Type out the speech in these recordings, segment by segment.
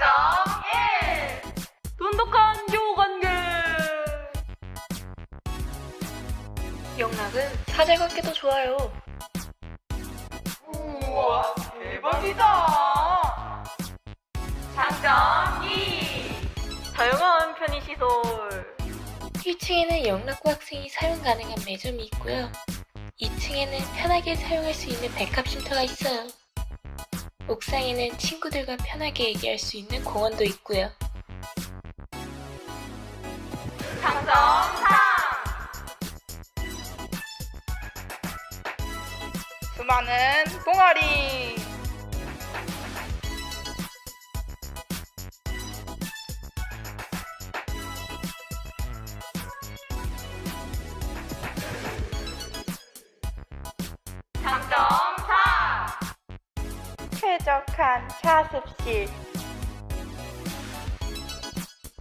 1.1 돈독한 교우관계. 영락은 사제 관계도 좋아요. 우와 대박이다. 장점 2 다양한 편의시설. 1층에는 영락고 학생이 사용 가능한 매점이 있고요. 2층에는 편하게 사용할 수 있는 백합 쉼터가 있어요. 옥상에는 친구들과 편하게 얘기할 수 있는 공원도 있고요. 장점 3 수많은 동아리 쾌적한 차습실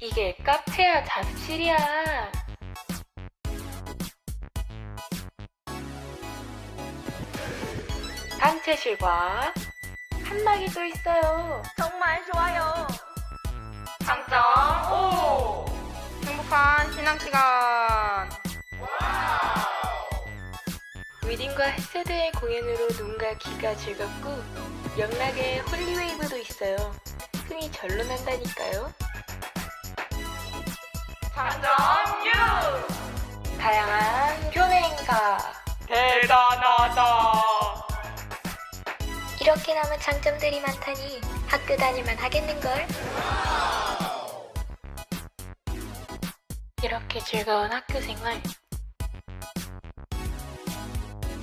이게 카페야 잡실이야. 단체실과 한막이도 있어요. 정말 좋아요. 장점 위딩과 햇세드의 공연으로 눈과 귀가 즐겁고 영락에 홀리웨이브도 있어요. 흥이 절로 난다니까요. 장점 6 다양한 교내 행사. 대단하다. 이렇게 남은 장점들이 많다니 학교 다닐만 하겠는걸? 이렇게 즐거운 학교 생활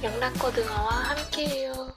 영락고등어와 함께해요.